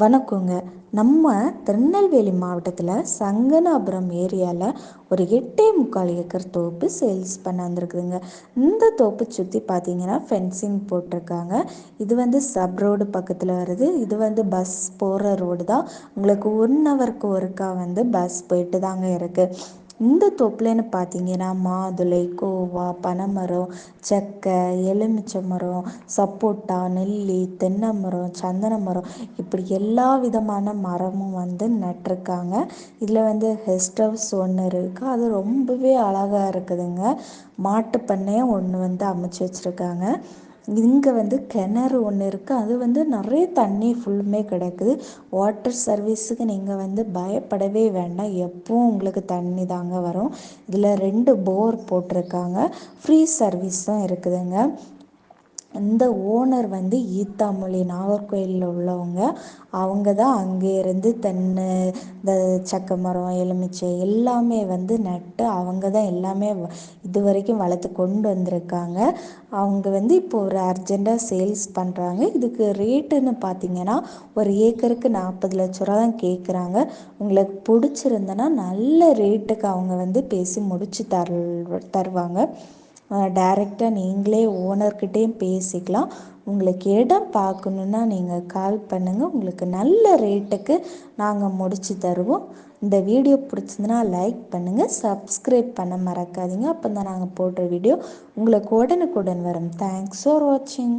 வணக்கங்க. நம்ம திருநெல்வேலி மாவட்டத்தில் சங்கனாபுரம் ஏரியாவில் ஒரு எட்டே முக்கால் ஏக்கர் தோப்பு சேல்ஸ் பண்ண வந்திருக்குதுங்க. இந்த தோப்பு சுற்றி பார்த்தீங்கன்னா ஃபென்சிங் போட்டிருக்காங்க. இது வந்து சப் ரோடு பக்கத்தில் வருது. இது வந்து பஸ் போகிற ரோடு தான். உங்களுக்கு ஒன் ஹவருக்கு ஒருக்கா வந்து பஸ் போயிட்டு தாங்க இருக்குது இந்த தொப்புலன்னு பார்த்தீங்கன்னா மாதுளை கோவா பனைமரம் செக்கை எலுமிச்சை மரம் சப்போட்டா நெல்லி தென்னை மரம் சந்தன மரம். இப்படி எல்லா விதமான மரமும் வந்து நட்டிருக்காங்க. இதில் வந்து கெஸ்ட் ஹவுஸ் ஒன்று இருக்குது அது ரொம்பவே அழகாக இருக்குதுங்க. மாட்டு ஒன்று வந்து அமைச்சு வச்சுருக்காங்க. இங்கே வந்து கிணறு ஒன்று இருக்குது அது வந்து நிறைய தண்ணி ஃபுல்லுமே கிடக்குது. வாட்டர் சர்வீஸுக்கு நீங்கள் வந்து பயப்படவே வேண்டாம். எப்பவும் உங்களுக்கு தண்ணி தாங்க வரும். இதில் ரெண்டு போர் போட்டிருக்காங்க. ஃப்ரீ சர்வீஸும் இருக்குதுங்க. இந்த ஓனர் வந்து ஈத்தாமொழி நாகர்கோயிலில் உள்ளவங்க. அவங்க தான் அங்கேருந்து தென்னை இந்த சக்கை மரம் எலுமிச்சை எல்லாமே வந்து நட்டு அவங்க தான் எல்லாமே இது வரைக்கும் வளர்த்து கொண்டு வந்திருக்காங்க. அவங்க வந்து இப்போ ஒரு அர்ஜெண்ட்டாக சேல்ஸ் பண்ணுறாங்க இதுக்கு ரேட்டுன்னு பார்த்தீங்கன்னா ஒரு ஏக்கருக்கு நாற்பது லட்ச ரூபா தான் கேட்குறாங்க. உங்களுக்கு பிடிச்சிருந்தனா நல்ல ரேட்டுக்கு அவங்க வந்து பேசி முடித்து தர் தருவாங்க. டைரெக்டாக நீங்களே ஓனர்கிட்டேயும் பேசிக்கலாம். உங்களுக்கு இடம் பார்க்கணுன்னா நீங்கள் கால் பண்ணுங்கள் உங்களுக்கு நல்ல ரேட்டுக்கு நாங்கள் முடித்து தருவோம். இந்த வீடியோ பிடிச்சதுன்னா லைக் பண்ணுங்கள் சப்ஸ்கிரைப் பண்ண மறக்காதீங்க. அப்போ தான் நாங்கள் போடுற வீடியோ உங்களுக்கு உடனுக்குடன் வரும். தேங்க்ஸ் ஃபார் வாட்சிங்